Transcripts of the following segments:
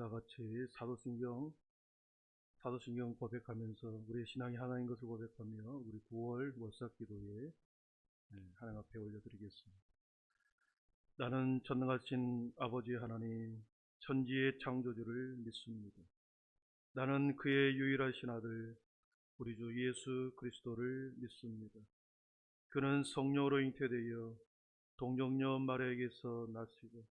다 같이 사도신경 사도신경 고백하면서 우리의 신앙이 하나인 것을 고백하며 우리 9월 월삭 기도에 네, 하나님 앞에 올려드리겠습니다. 나는 전능하신 아버지 하나님 천지의 창조주를 믿습니다. 나는 그의 유일하신 아들 우리 주 예수 그리스도를 믿습니다. 그는 성령으로 잉태되어 동정녀 마리아에게서 나시고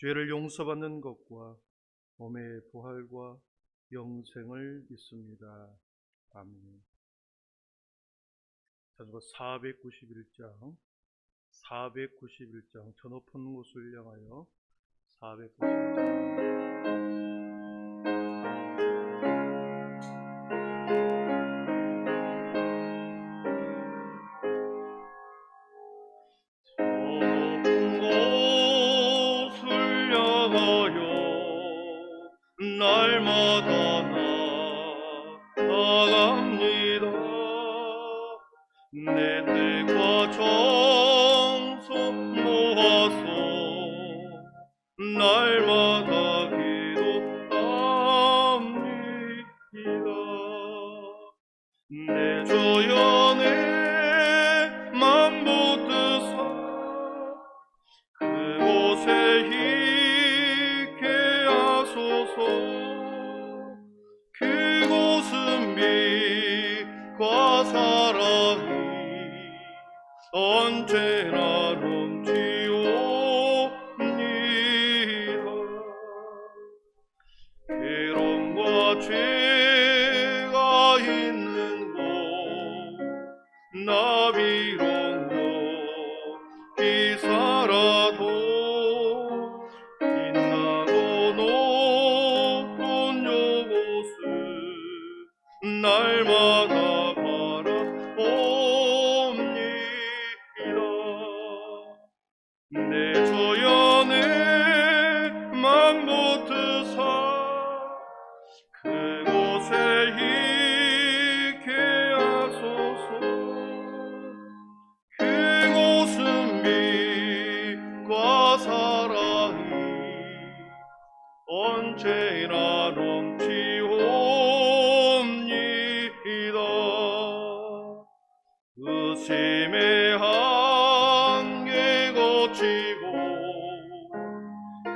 죄를 용서받는 것과 몸의 부활과 영생을 믿습니다. 아멘. 자수가 491장, 491장, 저 높은 곳을 향하여 491장. 나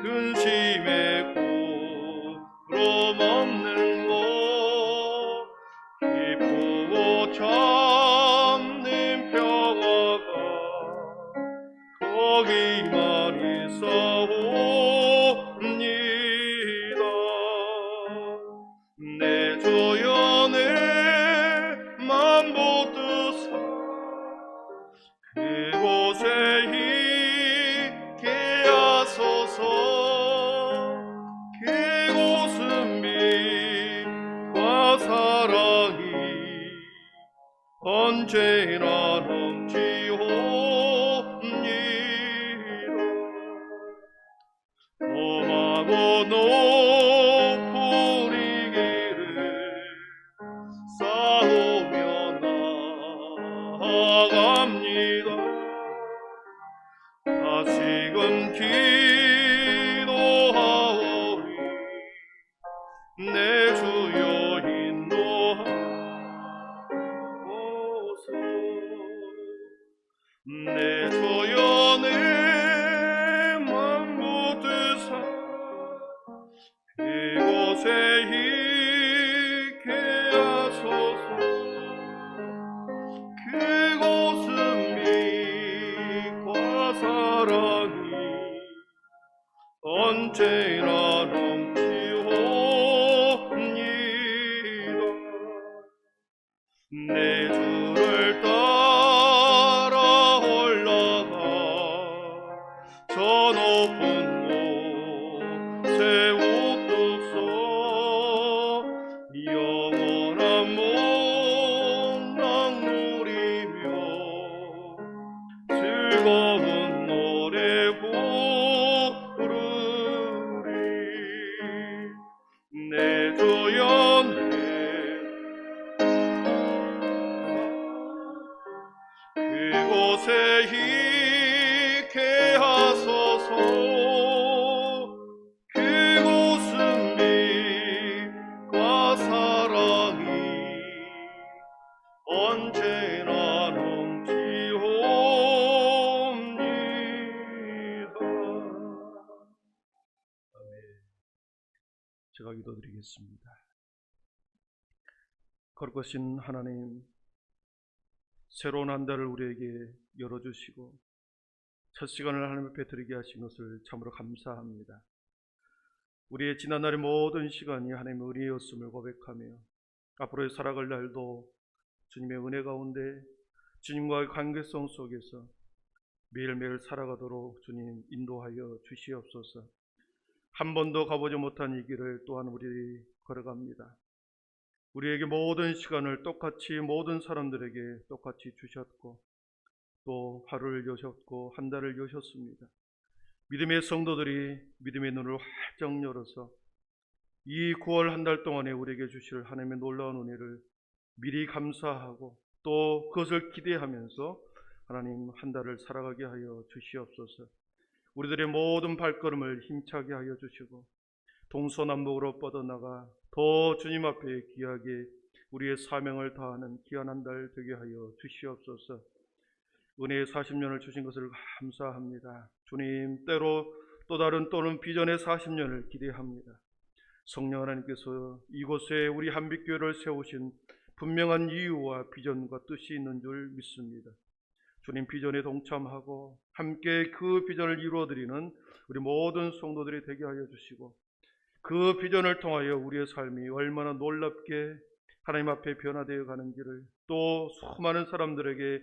근심의 구름 제가 기도드리겠습니다. 거룩하신 하나님, 새로운 한 달을 우리에게 열어주시고 첫 시간을 하나님 앞에 드리게 하신 것을 참으로 감사합니다. 우리의 지난날의 모든 시간이 하나님의 은혜였음을 고백하며 앞으로의 살아갈 날도 주님의 은혜 가운데 주님과의 관계성 속에서 매일매일 살아가도록 주님 인도하여 주시옵소서. 한 번도 가보지 못한 이 길을 또한 우리 걸어갑니다. 우리에게 모든 시간을 똑같이 모든 사람들에게 똑같이 주셨고 또 하루를 여셨고 한 달을 여셨습니다. 믿음의 성도들이 믿음의 눈을 활짝 열어서 이 9월 한 달 동안에 우리에게 주실 하나님의 놀라운 은혜를 미리 감사하고 또 그것을 기대하면서 하나님 한 달을 살아가게 하여 주시옵소서. 우리들의 모든 발걸음을 힘차게 하여 주시고 동서남북으로 뻗어나가 더 주님 앞에 귀하게 우리의 사명을 다하는 귀한 한 달 되게 하여 주시옵소서. 은혜의 40년을 주신 것을 감사합니다. 주님 때로 또 다른 또는 비전의 40년을 기대합니다. 성령 하나님께서 이곳에 우리 한빛교회를 세우신 분명한 이유와 비전과 뜻이 있는 줄 믿습니다. 주님 비전에 동참하고 함께 그 비전을 이루어드리는 우리 모든 성도들이 되게 하여 주시고 그 비전을 통하여 우리의 삶이 얼마나 놀랍게 하나님 앞에 변화되어 가는지를 또 수많은 사람들에게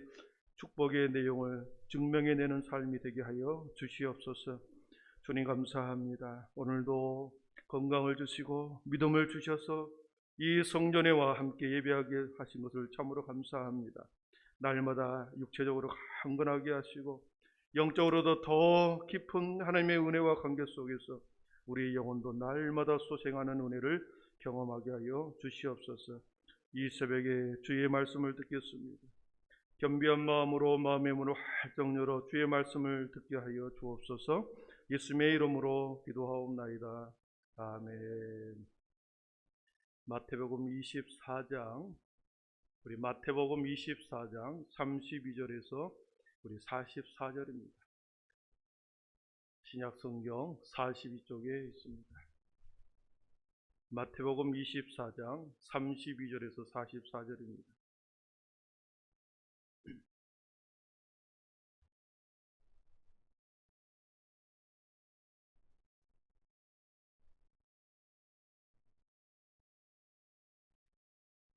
축복의 내용을 증명해내는 삶이 되게 하여 주시옵소서. 주님 감사합니다. 오늘도 건강을 주시고 믿음을 주셔서 이 성전에와 함께 예배하게 하신 것을 참으로 감사합니다. 날마다 육체적으로 강건하게 하시고 영적으로도 더 깊은 하나님의 은혜와 관계 속에서 우리의 영혼도 날마다 소생하는 은혜를 경험하게 하여 주시옵소서. 이 새벽에 주의 말씀을 듣겠습니다. 겸비한 마음으로 마음의 문을 활짝 열어 주의 말씀을 듣게 하여 주옵소서. 예수님의 이름으로 기도하옵나이다. 아멘. 마태복음 24장 우리 마태복음 24장 32절에서 우리 44절입니다. 신약 성경 42쪽에 있습니다. 마태복음 24장 32절에서 44절입니다.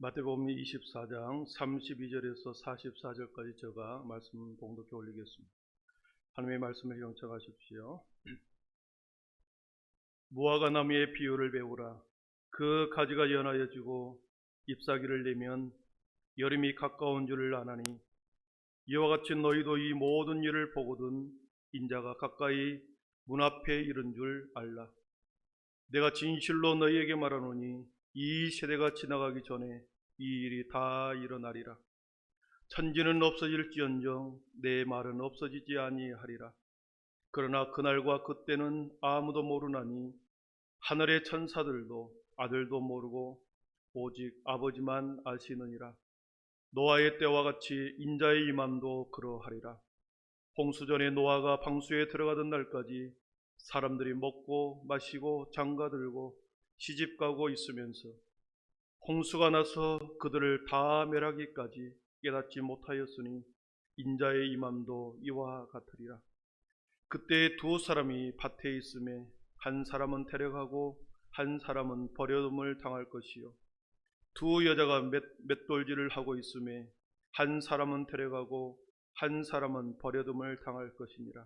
마태복음 24장 32절에서 44절까지 제가 말씀 봉독해 올리겠습니다. 하나님의 말씀을 영청하십시오. 무화과 나무의 비유를 배우라. 그 가지가 연하여 지고 잎사귀를 내면 여름이 가까운 줄을 아나니 이와 같이 너희도 이 모든 일을 보거든 인자가 가까이 문 앞에 이른 줄 알라. 내가 진실로 너희에게 말하노니 이 세대가 지나가기 전에 이 일이 다 일어나리라. 천지는 없어질지언정 내 말은 없어지지 아니하리라. 그러나 그날과 그때는 아무도 모르나니 하늘의 천사들도 아들도 모르고 오직 아버지만 아시느니라. 노아의 때와 같이 인자의 임함도 그러하리라. 홍수 전에 노아가 방수에 들어가던 날까지 사람들이 먹고 마시고 장가들고 시집가고 있으면서 홍수가 나서 그들을 다 멸하기까지 깨닫지 못하였으니 인자의 임함도 이와 같으리라. 그때 두 사람이 밭에 있음에 한 사람은 데려가고 한 사람은 버려둠을 당할 것이요 두 여자가 맷, 맷돌질을 하고 있음에 한 사람은 데려가고 한 사람은 버려둠을 당할 것이니라.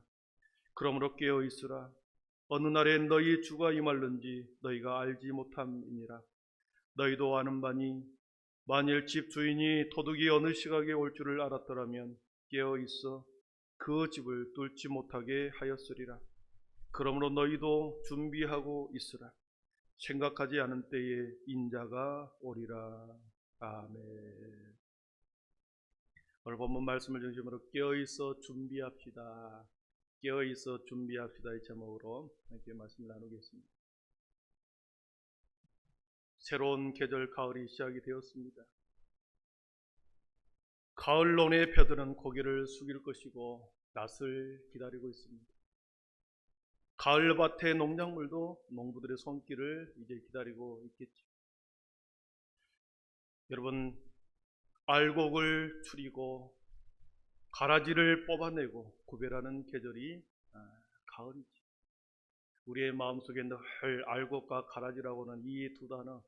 그러므로 깨어 있으라. 어느 날에 너희 주가 임할는지 너희가 알지 못함이니라. 너희도 아는 바니 만일 집 주인이 도둑이 어느 시각에 올 줄을 알았더라면 깨어 있어 그 집을 뚫지 못하게 하였으리라. 그러므로 너희도 준비하고 있으라. 생각하지 않은 때에 인자가 오리라. 아멘. 오늘 본문 말씀을 중심으로 깨어 있어 준비합시다. 깨어 있어 준비합시다 이 제목으로 함께 말씀 나누겠습니다. 새로운 계절 가을이 시작이 되었습니다. 가을론의 벼들은 고개를 숙일 것이고 낯을 기다리고 있습니다. 가을밭의 농작물도 농부들의 손길을 이제 기다리고 있겠죠. 여러분 알곡을 추리고 가라지를 뽑아내고 구별하는 계절이 아, 가을이지. 우리의 마음속에 늘 알곡과 가라지라고 하는 이 두 단어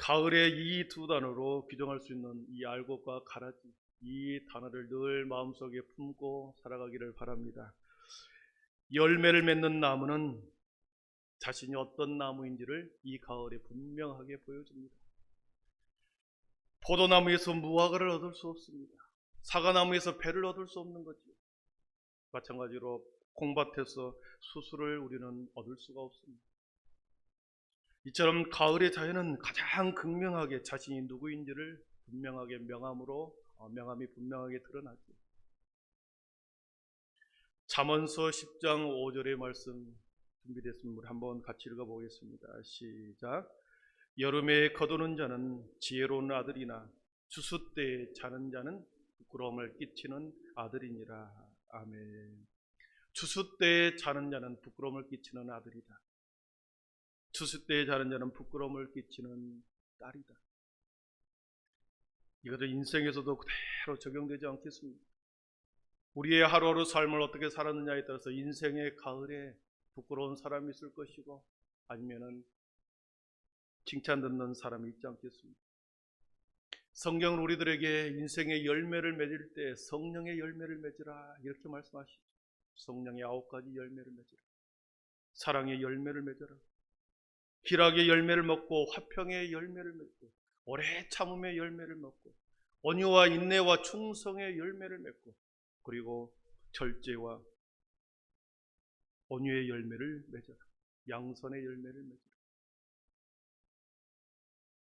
가을의 이 두 단어로 규정할 수 있는 이 알곡과 가라지 이 단어를 늘 마음속에 품고 살아가기를 바랍니다. 열매를 맺는 나무는 자신이 어떤 나무인지를 이 가을에 분명하게 보여줍니다. 포도나무에서 무화과를 얻을 수 없습니다. 사과나무에서 배를 얻을 수 없는 거죠. 마찬가지로 콩밭에서 수수를 우리는 얻을 수가 없습니다. 이처럼 가을의 자연은 가장 극명하게 자신이 누구인지를 분명하게 명함으로 어, 명함이 분명하게 드러나죠. 잠언서 10장 5절의 말씀 준비됐으면 우리 한번 같이 읽어보겠습니다. 시작. 여름에 거두는 자는 지혜로운 아들이나 추수 때에 자는 자는 부끄러움을 끼치는 아들이니라. 아멘. 추수 때에 자는 자는 부끄러움을 끼치는 아들이다. 추수 때에 자는 자는 부끄러움을 끼치는 딸이다. 이것도 인생에서도 그대로 적용되지 않겠습니까? 우리의 하루하루 삶을 어떻게 살았느냐에 따라서 인생의 가을에 부끄러운 사람이 있을 것이고 아니면은 칭찬 듣는 사람이 있지 않겠습니까? 성경은 우리들에게 인생의 열매를 맺을 때 성령의 열매를 맺으라 이렇게 말씀하시죠. 성령의 아홉 가지 열매를 맺으라. 사랑의 열매를 맺어라. 희락의 열매를 먹고 화평의 열매를 맺고 오래 참음의 열매를 먹고 온유와 인내와 충성의 열매를 맺고 그리고 절제와 온유의 열매를 맺어라. 양선의 열매를 맺어라.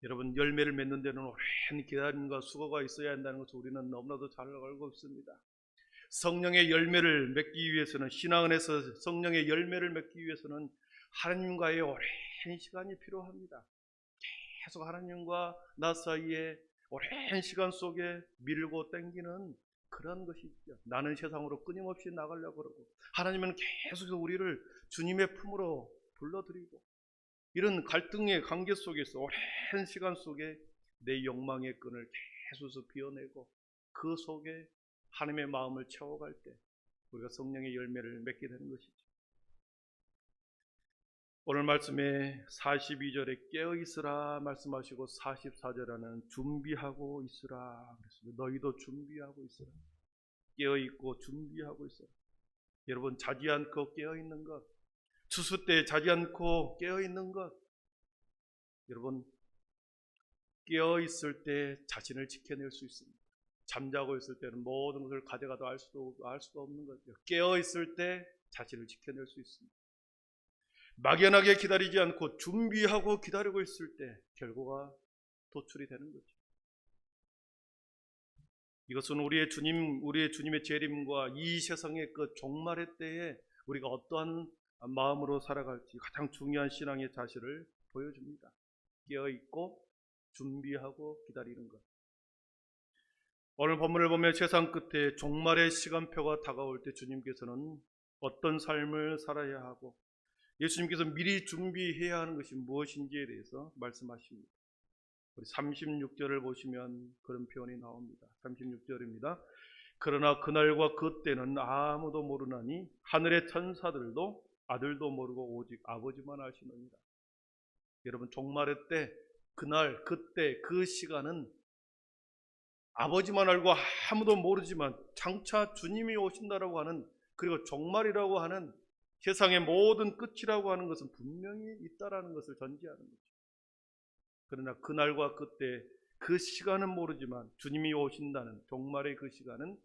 여러분 열매를 맺는 데는 오랜 기다림과 수고가 있어야 한다는 것을 우리는 너무나도 잘 알고 있습니다. 성령의 열매를 맺기 위해서는 신앙 안에서 성령의 열매를 맺기 위해서는 하나님과의 오랜 시간이 필요합니다. 계속 하나님과 나 사이에 오랜 시간 속에 밀고 땡기는 그런 것이 있죠. 나는 세상으로 끊임없이 나가려고 그러고 하나님은 계속해서 우리를 주님의 품으로 불러들이고 이런 갈등의 관계 속에서 오랜 시간 속에 내 욕망의 끈을 계속해서 비워내고 그 속에 하나님의 마음을 채워갈 때 우리가 성령의 열매를 맺게 되는 것이죠. 오늘 말씀에 42절에 깨어 있으라 말씀하시고 44절에는 준비하고 있으라 그랬습니다. 너희도 준비하고 있으라. 깨어 있고 준비하고 있어라. 여러분 자지 않고 깨어 있는 것, 추수 때 자지 않고 깨어 있는 것. 여러분 깨어 있을 때 자신을 지켜낼 수 있습니다. 잠자고 있을 때는 모든 것을 가져가도 알 수도 알 수가 없는 거죠. 깨어 있을 때 자신을 지켜낼 수 있습니다. 막연하게 기다리지 않고 준비하고 기다리고 있을 때 결과가 도출이 되는 거죠. 이것은 우리의 주님, 우리의 주님의 재림과 이 세상의 그 종말의 때에 우리가 어떠한 마음으로 살아갈지 가장 중요한 신앙의 자세를 보여줍니다. 깨어 있고 준비하고 기다리는 것. 오늘 본문을 보면 세상 끝에 종말의 시간표가 다가올 때 주님께서는 어떤 삶을 살아야 하고 예수님께서 미리 준비해야 하는 것이 무엇인지에 대해서 말씀하십니다. 우리 36절을 보시면 그런 표현이 나옵니다. 36절입니다. 그러나 그날과 그때는 아무도 모르나니 하늘의 천사들도 아들도 모르고 오직 아버지만 아시느니라. 여러분 종말의 때 그날 그때 그 시간은 아버지만 알고 아무도 모르지만 장차 주님이 오신다라고 하는 그리고 종말이라고 하는 세상의 모든 끝이라고 하는 것은 분명히 있다라는 것을 전제하는 거죠. 그러나 그날과 그때 그 시간은 모르지만 주님이 오신다는 종말의 그 시간은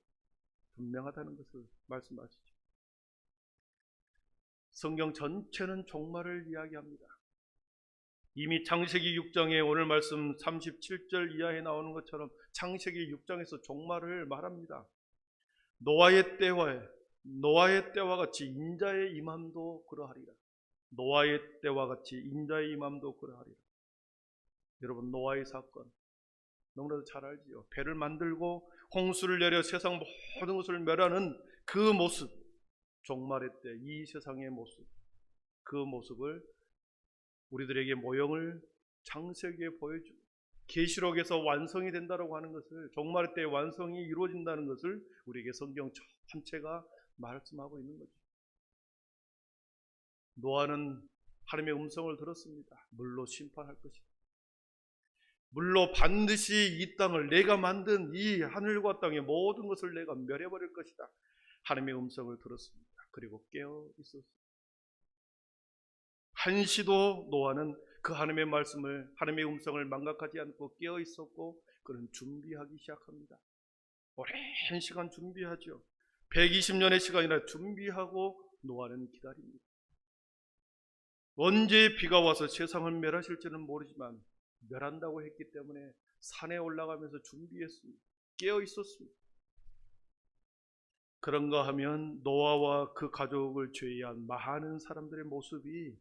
분명하다는 것을 말씀하시죠. 성경 전체는 종말을 이야기합니다. 이미 창세기 6장에 오늘 말씀 37절 이하에 나오는 것처럼 창세기 6장에서 종말을 말합니다. 노아의 때와 노아의 때와 같이 인자의 임함도 그러하리라. 노아의 때와 같이 인자의 임함도 그러하리라. 여러분 노아의 사건 너무나도 잘 알지요. 배를 만들고 홍수를 내려 세상 모든 것을 멸하는 그 모습, 종말의 때 이 세상의 모습, 그 모습을 우리들에게 모형을 창세기에 보여주고 계시록에서 완성이 된다라고 하는 것을 종말의 때 완성이 이루어진다는 것을 우리에게 성경 전체가 말씀하고 있는 거죠. 노아는 하나님의 음성을 들었습니다. 물로 심판할 것이다. 물로 반드시 이 땅을 내가 만든 이 하늘과 땅의 모든 것을 내가 멸해버릴 것이다. 하나님의 음성을 들었습니다. 그리고 깨어 있었습니다. 한시도 노아는 그 하나님의 말씀을 하나님의 음성을 망각하지 않고 깨어 있었고 그는 준비하기 시작합니다. 오랜 시간 준비하죠. 120년의 시간이나 준비하고 노아는 기다립니다. 언제 비가 와서 세상을 멸하실지는 모르지만 멸한다고 했기 때문에 산에 올라가면서 준비했습니다. 깨어 있었습니다. 그런가 하면 노아와 그 가족을 제외한 많은 사람들의 모습이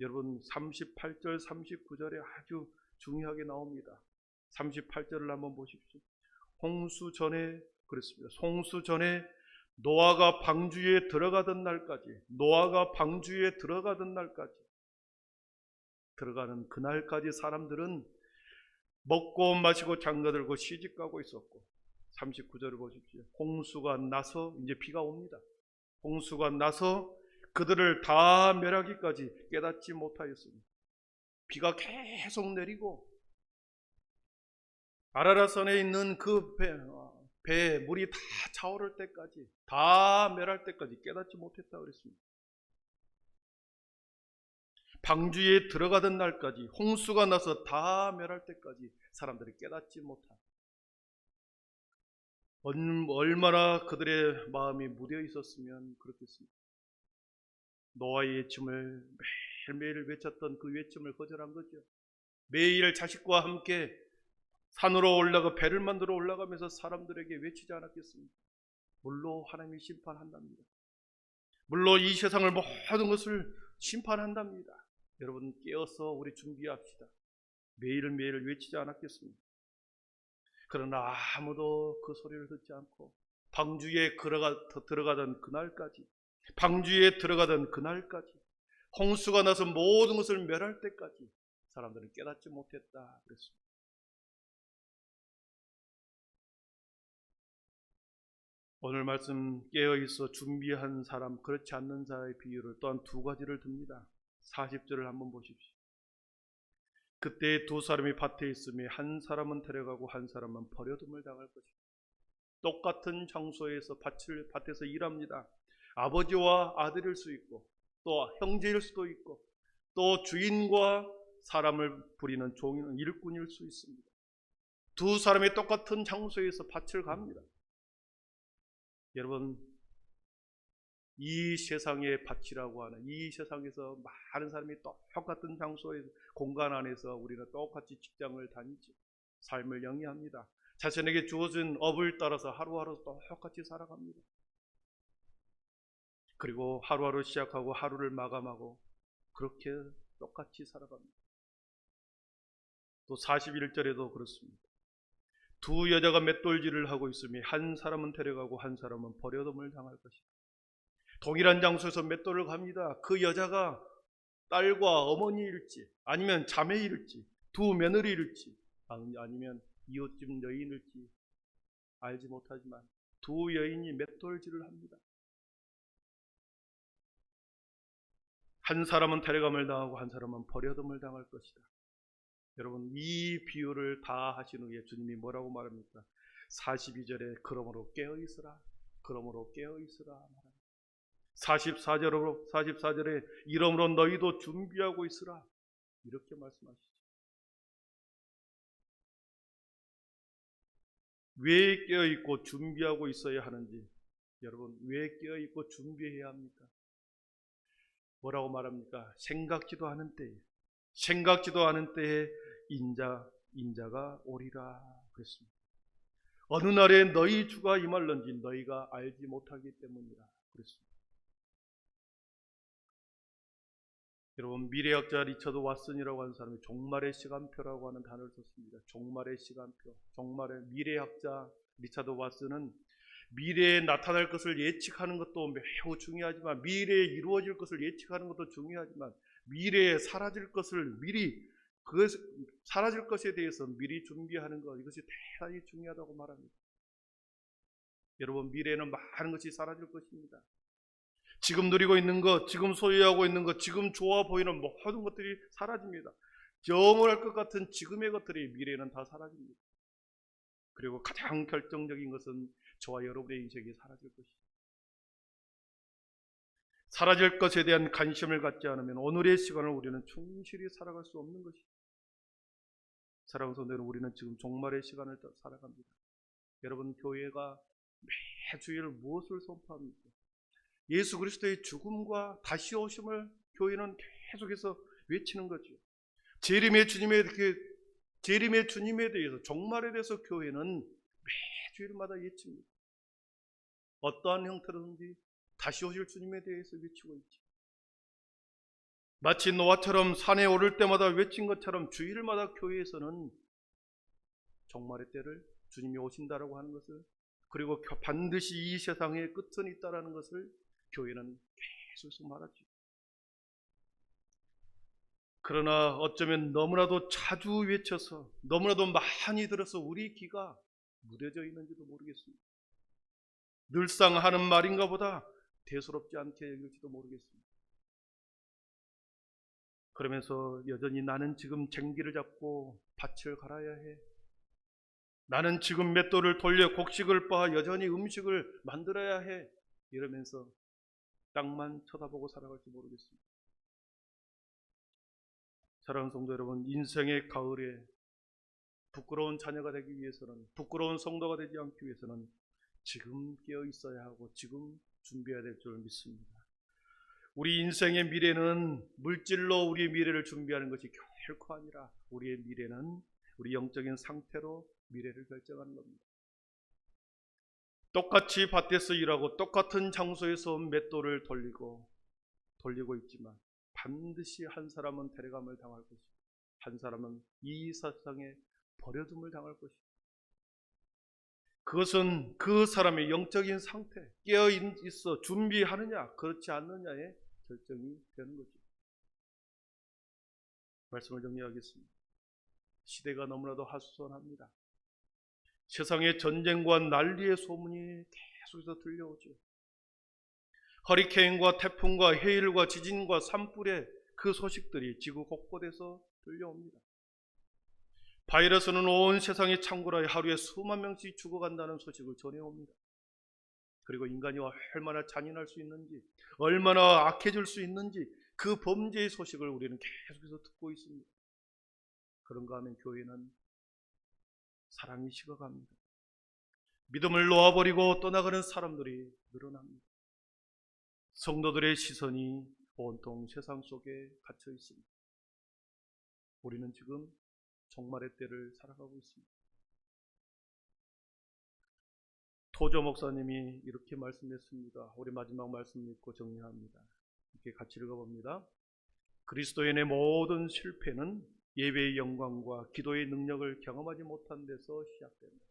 여러분 38절 39절에 아주 중요하게 나옵니다. 38절을 한번 보십시오. 홍수 전에 그랬습니다. 홍수 전에 노아가 방주에 들어가던 날까지 노아가 방주에 들어가던 날까지 들어가는 그날까지 사람들은 먹고 마시고 장가들고 시집가고 있었고 39절을 보십시오. 홍수가 나서 이제 비가 옵니다. 홍수가 나서 그들을 다 멸하기까지 깨닫지 못하였습니다. 비가 계속 내리고 아라라산에 있는 그 배, 배에 물이 다 차오를 때까지 다 멸할 때까지 깨닫지 못했다 그랬습니다. 방주에 들어가던 날까지 홍수가 나서 다 멸할 때까지 사람들이 깨닫지 못한 얼마나 그들의 마음이 무뎌 있었으면 그렇겠습니다. 노아의 외침을 매일매일 외쳤던 그 외침을 거절한 거죠. 매일 자식과 함께 산으로 올라가 배를 만들어 올라가면서 사람들에게 외치지 않았겠습니까? 물로 하나님이 심판한답니다. 물로 이 세상을 모든 것을 심판한답니다. 여러분 깨어서 우리 준비합시다. 매일매일 외치지 않았겠습니까? 그러나 아무도 그 소리를 듣지 않고 방주에 들어가, 들어가던 그날까지 방주에 들어가던 그날까지 홍수가 나서 모든 것을 멸할 때까지 사람들은 깨닫지 못했다 그랬습니다. 오늘 말씀 깨어 있어 준비한 사람 그렇지 않는 자의 비유를 또한 두 가지를 듭니다. 40절을 한번 보십시오. 그때 두 사람이 밭에 있으며 한 사람은 데려가고 한 사람은 버려둠을 당할 것입니다. 똑같은 장소에서 밭을 밭에서 일합니다. 아버지와 아들일 수 있고 또 형제일 수도 있고 또 주인과 사람을 부리는 종인 일꾼일 수 있습니다. 두 사람이 똑같은 장소에서 밭을 갑니다. 여러분 이 세상의 밭이라고 하는 이 세상에서 많은 사람이 똑같은 장소에 공간 안에서 우리는 똑같이 직장을 다니지 삶을 영위합니다. 자신에게 주어진 업을 따라서 하루하루 똑같이 살아갑니다. 그리고 하루하루 시작하고 하루를 마감하고 그렇게 똑같이 살아갑니다. 또 41절에도 그렇습니다. 두 여자가 맷돌질을 하고 있으며 한 사람은 데려가고 한 사람은 버려둠을 당할 것이다. 동일한 장소에서 맷돌을 갑니다. 그 여자가 딸과 어머니일지 아니면 자매일지 두 며느리일지 아니면 이웃집 여인일지 알지 못하지만 두 여인이 맷돌질을 합니다. 한 사람은 데려감을 당하고 한 사람은 버려둠을 당할 것이다. 여러분 이 비유를 다 하신 후에 주님이 뭐라고 말합니까? 42절에 그러므로 깨어 있으라. 그러므로 깨어 있으라 말합니다. 44절로 44절에 이러므로 너희도 준비하고 있으라. 이렇게 말씀하시죠. 왜 깨어 있고 준비하고 있어야 하는지 여러분 왜 깨어 있고 준비해야 합니까? 뭐라고 말합니까? 생각지도 않은 때에 생각지도 않은 때에 인자 인자가 오리라 그랬습니다. 어느 날에 너희 주가 임할런지 너희가 알지 못하기 때문이라 그랬습니다. 여러분 미래학자 리처드 왓슨이라고 하는 사람이 종말의 시간표라고 하는 단어를 썼습니다. 종말의 시간표, 종말의 미래학자 리처드 왓슨은 미래에 나타날 것을 예측하는 것도 매우 중요하지만 미래에 이루어질 것을 예측하는 것도 중요하지만 미래에 사라질 것을 미리 그 사라질 것에 대해서 미리 준비하는 것 이것이 대단히 중요하다고 말합니다. 여러분 미래에는 많은 것이 사라질 것입니다. 지금 누리고 있는 것, 지금 소유하고 있는 것, 지금 좋아 보이는 모든 것들이 사라집니다. 영원할 것 같은 지금의 것들이 미래에는 다 사라집니다. 그리고 가장 결정적인 것은 저와 여러분의 인생이 사라질 것입니다. 사라질 것에 대한 관심을 갖지 않으면 오늘의 시간을 우리는 충실히 살아갈 수 없는 것입니다. 사랑하는 성도는 우리는 지금 종말의 시간을 살아갑니다. 여러분 교회가 매주일 무엇을 선포합니까? 예수 그리스도의 죽음과 다시 오심을 교회는 계속해서 외치는 거죠. 재림의 주님에 그 재림의 주님에 대해서 종말에 대해서 교회는 매주일마다 외칩니다. 어떠한 형태로든지 다시 오실 주님에 대해서 외치고 있죠. 마치 노아처럼 산에 오를 때마다 외친 것처럼 주일마다 교회에서는 종말의 때를 주님이 오신다라고 하는 것을 그리고 반드시 이 세상의 끝은 있다라는 것을 교회는 계속 말하죠. 그러나 어쩌면 너무나도 자주 외쳐서 너무나도 많이 들어서 우리 귀가 무뎌져 있는지도 모르겠습니다. 늘상 하는 말인가 보다 대수롭지 않게 여길지도 모르겠습니다. 그러면서 여전히 나는 지금 쟁기를 잡고 밭을 갈아야 해. 나는 지금 맷돌을 돌려 곡식을 빻아 여전히 음식을 만들어야 해. 이러면서 땅만 쳐다보고 살아갈지 모르겠습니다. 사랑하는 성도 여러분, 인생의 가을에 부끄러운 자녀가 되기 위해서는, 부끄러운 성도가 되지 않기 위해서는 지금 깨어 있어야 하고 지금 준비해야 될 줄 믿습니다. 우리 인생의 미래는 물질로 우리의 미래를 준비하는 것이 결코 아니라 우리의 미래는 우리 영적인 상태로 미래를 결정하는 겁니다. 똑같이 밭에서 일하고 똑같은 장소에서 맷돌을 돌리고 돌리고 있지만 반드시 한 사람은 데려감을 당할 것이고 한 사람은 이 세상에 버려둠을 당할 것이고 그것은 그 사람의 영적인 상태 깨어 있어 준비하느냐 그렇지 않느냐의 결정이 되는 거죠. 말씀을 정리하겠습니다. 시대가 너무나도 하수선합니다. 세상의 전쟁과 난리의 소문이 계속해서 들려오죠. 허리케인과 태풍과 해일과 지진과 산불의 그 소식들이 지구 곳곳에서 들려옵니다. 바이러스는 온 세상이 창궐하여 하루에 수만 명씩 죽어간다는 소식을 전해옵니다. 그리고 인간이 얼마나 잔인할 수 있는지, 얼마나 악해질 수 있는지 그 범죄의 소식을 우리는 계속해서 듣고 있습니다. 그런가 하면 교회는 사랑이 식어갑니다. 믿음을 놓아버리고 떠나가는 사람들이 늘어납니다. 성도들의 시선이 온통 세상 속에 갇혀 있습니다. 우리는 지금 종말의 때를 살아가고 있습니다. 토조 목사님이 이렇게 말씀했습니다. 우리 마지막 말씀 읽고 정리합니다. 이렇게 같이 읽어봅니다. 그리스도인의 모든 실패는 예배의 영광과 기도의 능력을 경험하지 못한 데서 시작됩니다.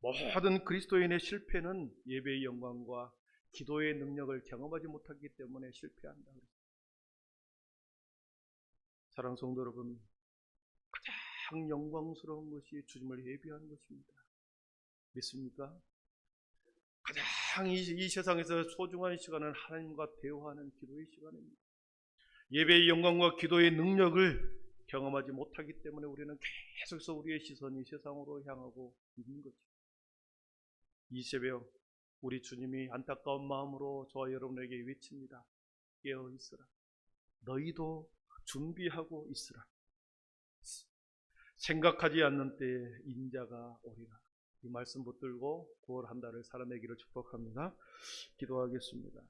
모든 그리스도인의 실패는 예배의 영광과 기도의 능력을 경험하지 못하기 때문에 실패한다. 사랑 성도 여러분, 가장 영광스러운 것이 주님을 예비하는 것입니다. 믿습니까? 가장 이, 이 세상에서 소중한 시간은 하나님과 대화하는 기도의 시간입니다. 예배의 영광과 기도의 능력을 경험하지 못하기 때문에 우리는 계속해서 우리의 시선이 세상으로 향하고 있는 거죠. 이 새벽 우리 주님이 안타까운 마음으로 저와 여러분에게 외칩니다. 깨어 있으라. 너희도 준비하고 있으라. 생각하지 않는 때에 인자가 오리라. 이 말씀 붙들고 9월 한 달을 살아내기를 축복합니다. 기도하겠습니다.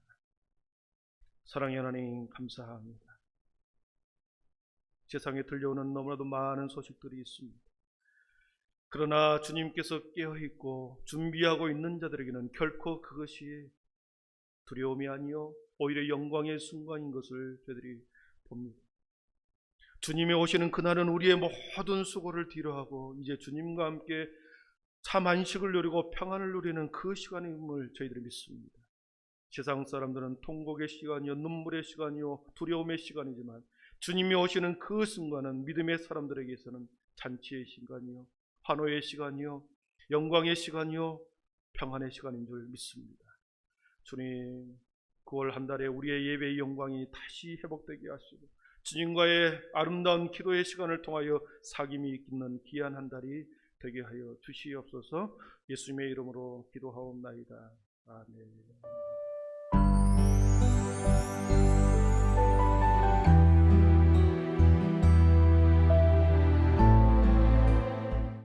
사랑의 하나님 감사합니다. 세상에 들려오는 너무나도 많은 소식들이 있습니다. 그러나 주님께서 깨어 있고 준비하고 있는 자들에게는 결코 그것이 두려움이 아니요 오히려 영광의 순간인 것을 저희들이 봅니다. 주님이 오시는 그날은 우리의 모든 수고를 뒤로하고 이제 주님과 함께 참 안식을 누리고 평안을 누리는 그 시간임을 저희들이 믿습니다. 세상 사람들은 통곡의 시간이요 눈물의 시간이요 두려움의 시간이지만 주님이 오시는 그 순간은 믿음의 사람들에게서는 잔치의 시간이요 환호의 시간이요 영광의 시간이요 평안의 시간인 줄 믿습니다. 주님 9월 한 달에 우리의 예배의 영광이 다시 회복되게 하시고 주님과의 아름다운 기도의 시간을 통하여 사귐이 있는 귀한 한 달이 되게 하여 주시옵소서 예수님의 이름으로 기도하옵나이다. 아멘.